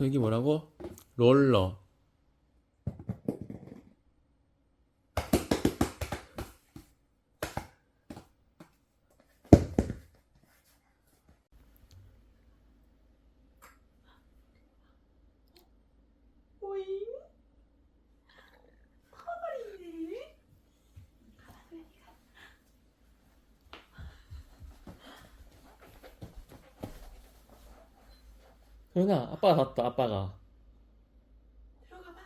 여기 뭐라고? 롤러. 소연아, 아빠가 갔다, 아빠가. 들어가 봐.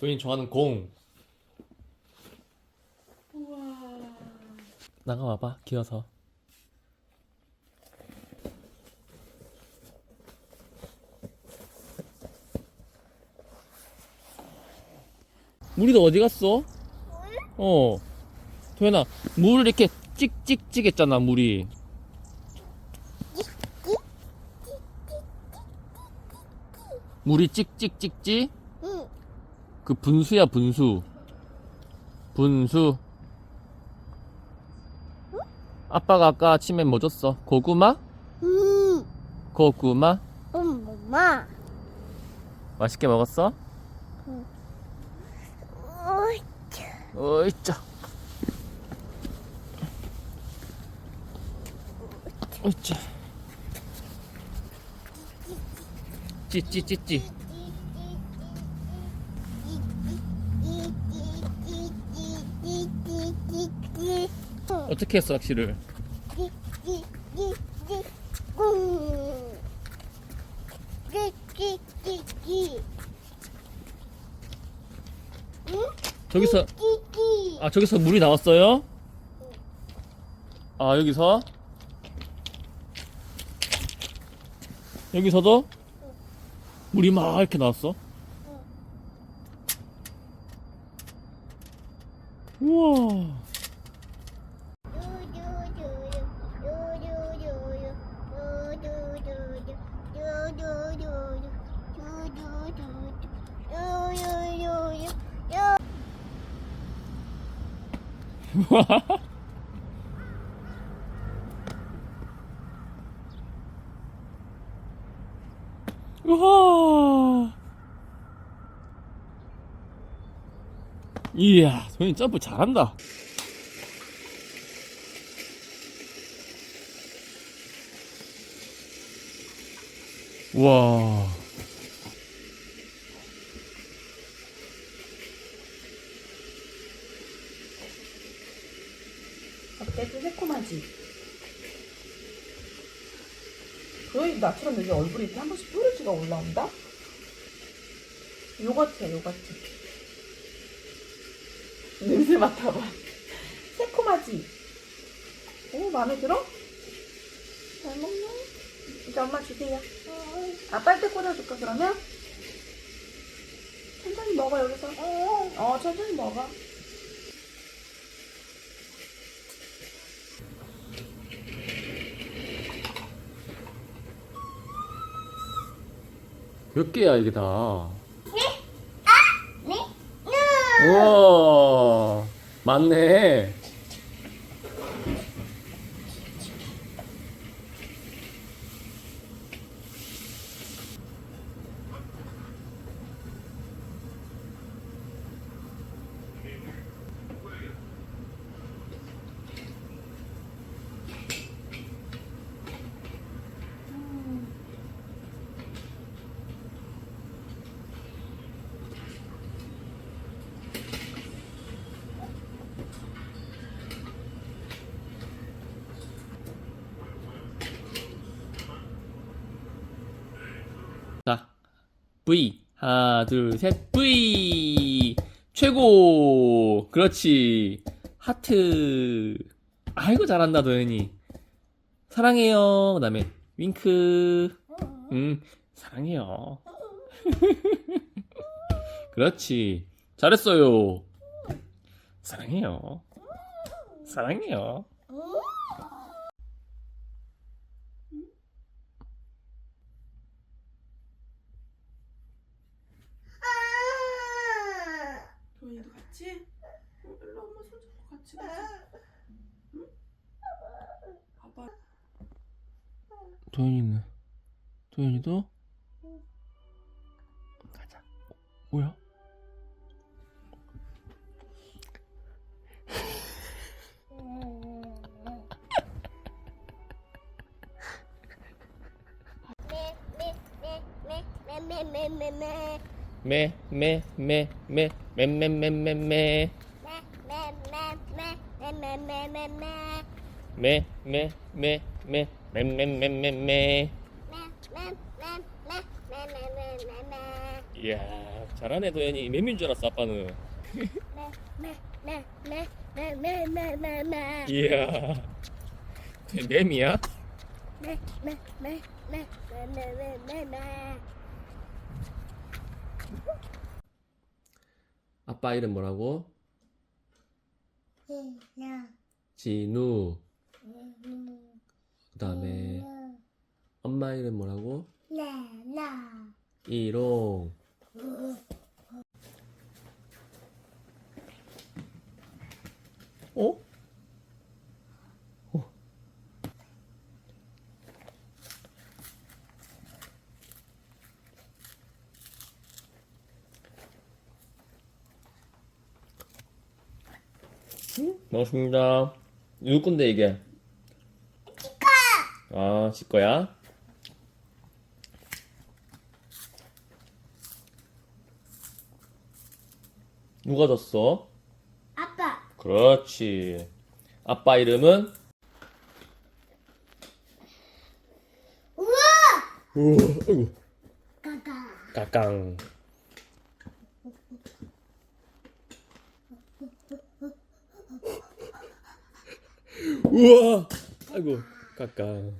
도현이 좋아하는 공. 우와. 나가 와봐, 기어서. 물이 어디 갔어? 어. 도현아, 물을 이렇게 찍찍찍 했잖아, 물이. 물이 찍찍찍찍? 응. 그 분수야, 분수. 분수. 아빠가 아까 아침에 뭐 줬어? 고구마? 응. 고구마? 엄마. 맛있게 먹었어? 어이, 어이짜. 어이짜. 찌찌찌찌. 어떻게 했어, 낚시를? 저기서, 아, 저기서 물이 나왔어요? 아, 여기서? 여기서도? 물이 막 이렇게 나왔어? 우와. 이야, 소연이 점프 잘한다. 와. 어때? 좀 새콤하지? 거의 나처럼 여기 얼굴에 이렇게 한 번씩 뾰루지가 올라온다? 요거트야, 요거트. 냄새 맡아봐. 새콤하지? 오, 마음에 들어? 잘 먹네. 이제 엄마 주세요. 아빠한테 꽂아줄까, 그러면? 천천히 먹어, 여기서. 어, 천천히 먹어. 몇 개야, 이게 다? 우와. 많네. V. 하나, 둘, 셋, V. 최고. 그렇지. 하트. 아이고, 잘한다, 도현이. 사랑해요. 그 다음에, 윙크. 음, 사랑해요. 그렇지. 잘했어요. 사랑해요. 사랑해요. 같이? 어, 일로 엄마 손 응? 봐봐. 도현이는? 도현이도? 가자. 뭐야? 매 매 매 매 매 매 매 매 매 매, 매, 매, 매, 매, 매, 매, 매, 매. 매매매매매매매매매 매, 매, 매, 매, 매, 매, 매, 매, 매. 매매매매매매매매매 이야, 잘하네, 도현이. 매민 줄 알았어, 아빠는. 매매매매매매매매매 이야. 도현이 뱀이야? 매매매매매매매매 아빠 이름 뭐라고? 진우. 그 다음에 엄마 이름 뭐라고? 이롱. 어? 어. 음, 반갑습니다. 누구 건데 이게? 치과. 아, 치과야? 누가 줬어? 아빠 그렇지. 아빠 이름은? 우와 우와, 아이고. 가가 까깡. 우와, 아이고, 까깡.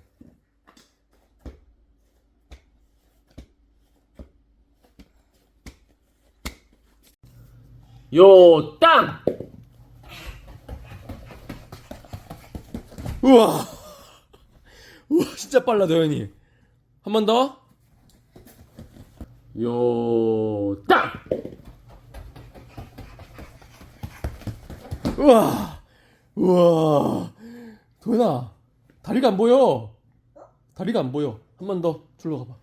요, 땅! 우와! 우와, 진짜 빨라, 도현이. 한 번 더. 요, 땅! 우와! 우와! 도현아, 다리가 안 보여. 다리가 안 보여. 한 번 더 줄로 가봐.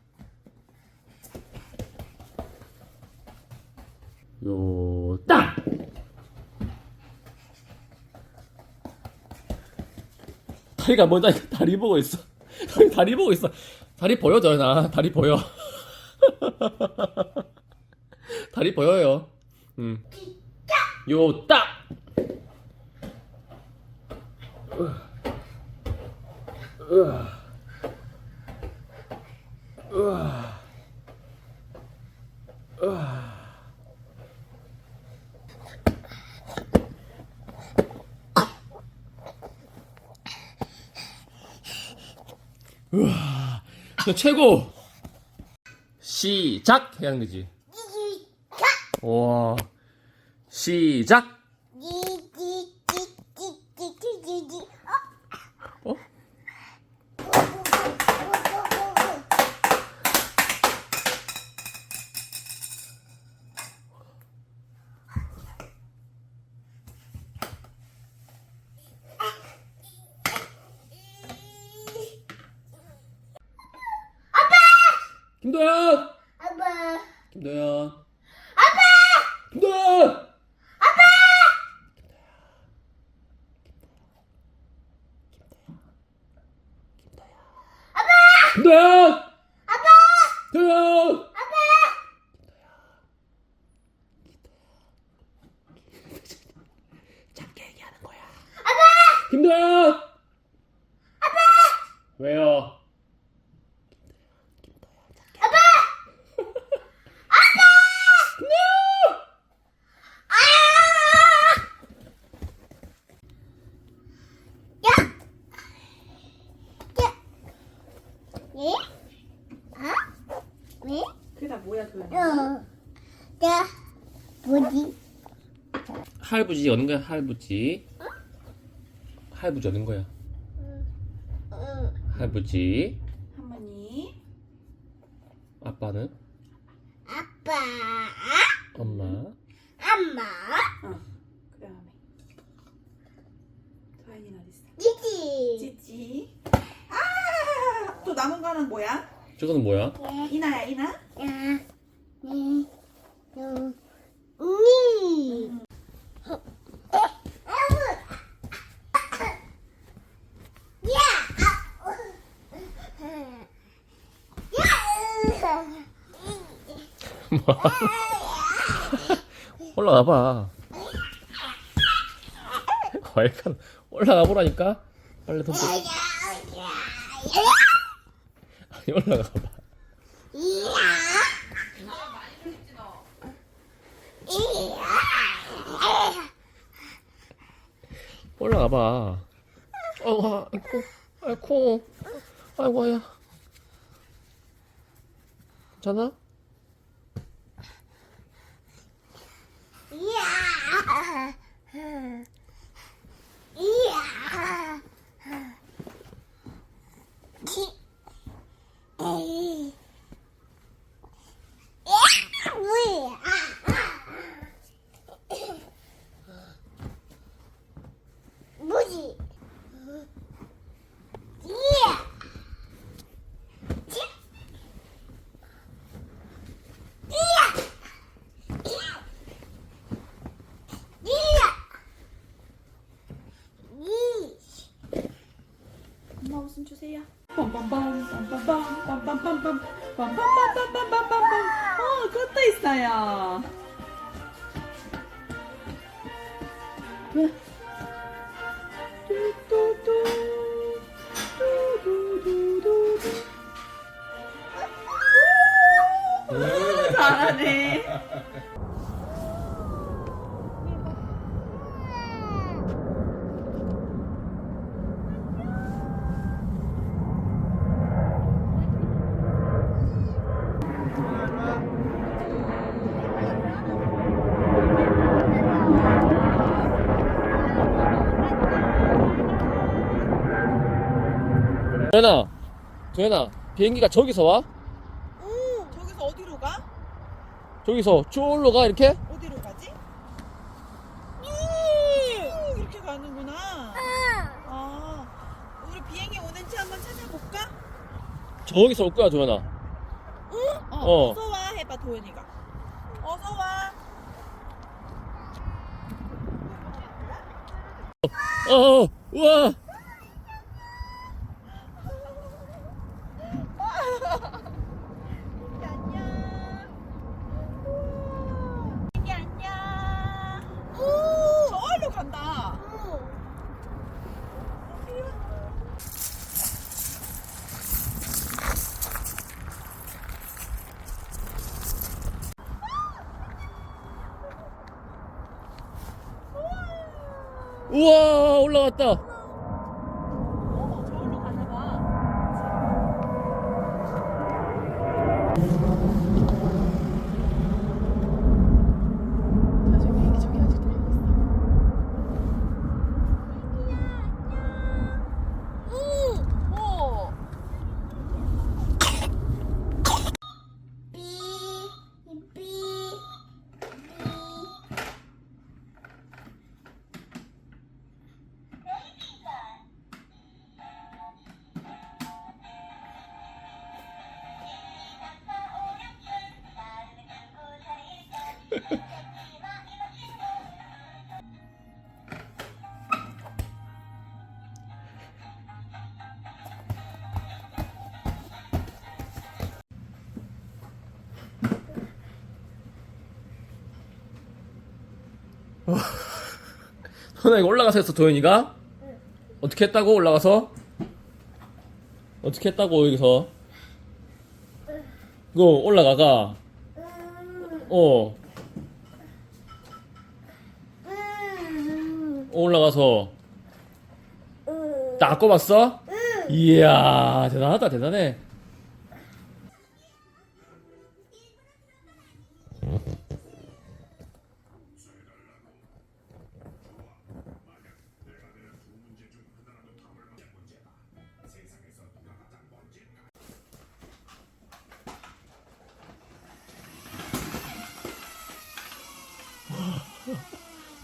요, 땅! 다리가 안 보인다니까 다리 보고 있어. 다리 보고 있어. 다리 보여, 도현아. 다리 보여. 다리 보여요. 음. 요, 딱! 너 최고! 시작! 해야 하는 거지. 와. 시작! 김도현! 아빠 김도현. 아빠! 김도현! 아빠! 김도현! 아빠! 도현! 작게 얘기하는 거야. 아빠! 김도현! 아빠! 왜요? 예? 아? 왜? 그게 다 뭐야 도현이? 어. 야, 뭐지? 할아버지 여는 거야, 할아버지. 할아버지 여는 거야. 응. 할아버지. 할머니. 아빠는? 아빠, 엄마. 엄마. 어. 그 다음에 도현이는 어디 있어? 찌찌. 찌찌. 아! 또 남은 거는 뭐야? 저거는 뭐야? 이나야 이나? 야. 니. 요. 니. 올라가 봐. 과일간 올라가 보라니까. 빨리 더. 아니 올라가 봐. 올라가 봐. 아이고 아이고 아이고 아이고 야. 괜찮아? Yeah. 좀 주세요. 빰빰빰 빰빰빰 빰빰빰빰 빰빰빰빰빰빰빰 어 그것도 있어요. 잘하네. 도현아, 도현아, 비행기가 저기서 와? 저기서 어디로 가? 저기서 쫄로 가 이렇게? 어디로 가지? 쭉 이렇게 가는구나. 아, 우리 비행기 오는지 한번 찾아볼까? 저기서 올 거야, 도현아. 어, 어. 어. 서 와 해봐 도현이가. 어서 와. 어, 어, 우와. Paulo to. 현아, 이거 올라가서 했어, 도현이가? 어떻게 했다고, 올라가서? 어떻게 했다고, 여기서? 이거 올라가가. 어, 올라가서. 딱 꼽았어? 이야, 대단하다, 대단해.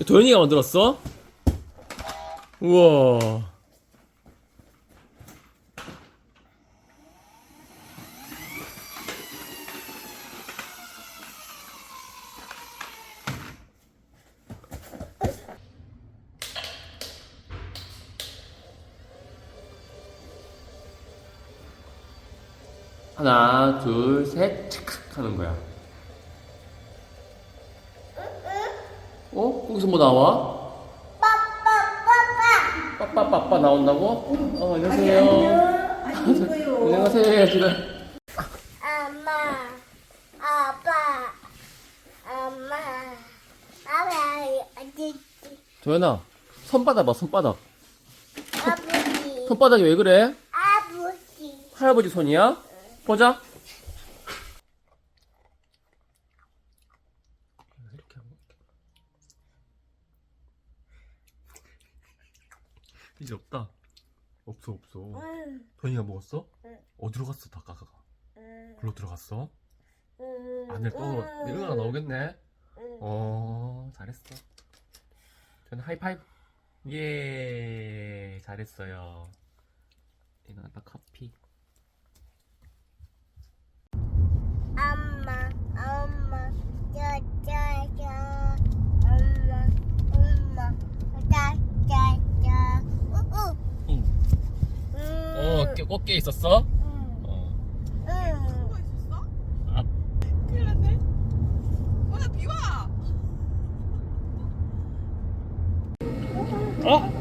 도현이가 만들었어? 우와. 하나, 둘, 셋, 착 하는 거야. 거기서 뭐 나와? 빠빠빠빠. 빠빠빠빠 나온다고? 어, 안녕하세요. 안녕하세요. 엄마, 아빠, 엄마, 아빠, 아저씨, 도현아, 손바닥 봐, 손바닥. 아버지, 손바닥이 왜 그래? 아버지. 할아버지 손이야? 보자. 이렇게 하고. 이제 없다. 없어, 없어. 응, 도현이가 먹었어? 응. 어디로 갔어, 닭가가? 응, 글로 들어갔어? 응, 안에 또 응, 일어나 나오겠네. 응. 어, 잘했어. 저는 하이파이브. 예, 잘했어요. 이거 아까 커피. 엄마, 엄마, 짜짜짜, 엄마, 엄마, 짜짜짜, 우우. 응. 깨, 꽃게 있었어? 음, 어. 있었어? 아. 큰일 났네. 어, 나 비와. 어?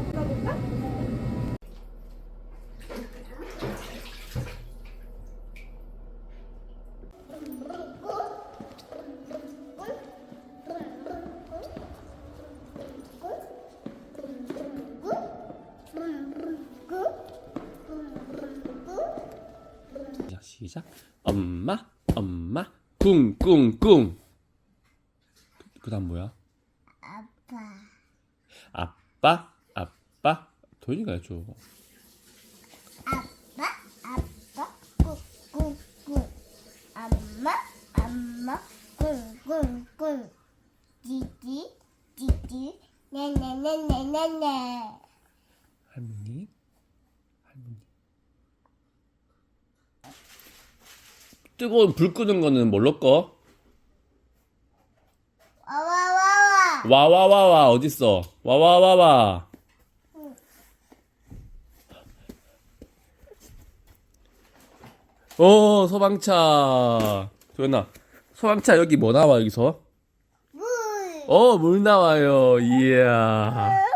시작. 엄마, 엄마, 꿍꿍꿍. 그 다음 뭐야? 아빠, 아빠, 아빠. 도현이가 해줘. 아빠, 아빠, 꾹꾹꾹. 엄마, 엄마, 꾹꾹꾹. 지지, 지지, 네네네네네네. 할머니. 뜨거운 불 끄는 거는 뭘로 꺼? 와와와와. 와와와와 어딨어? 와와와와. 오 소방차. 도현아, 소방차 여기 뭐 나와 여기서? 물. 어물 나와요. 이야.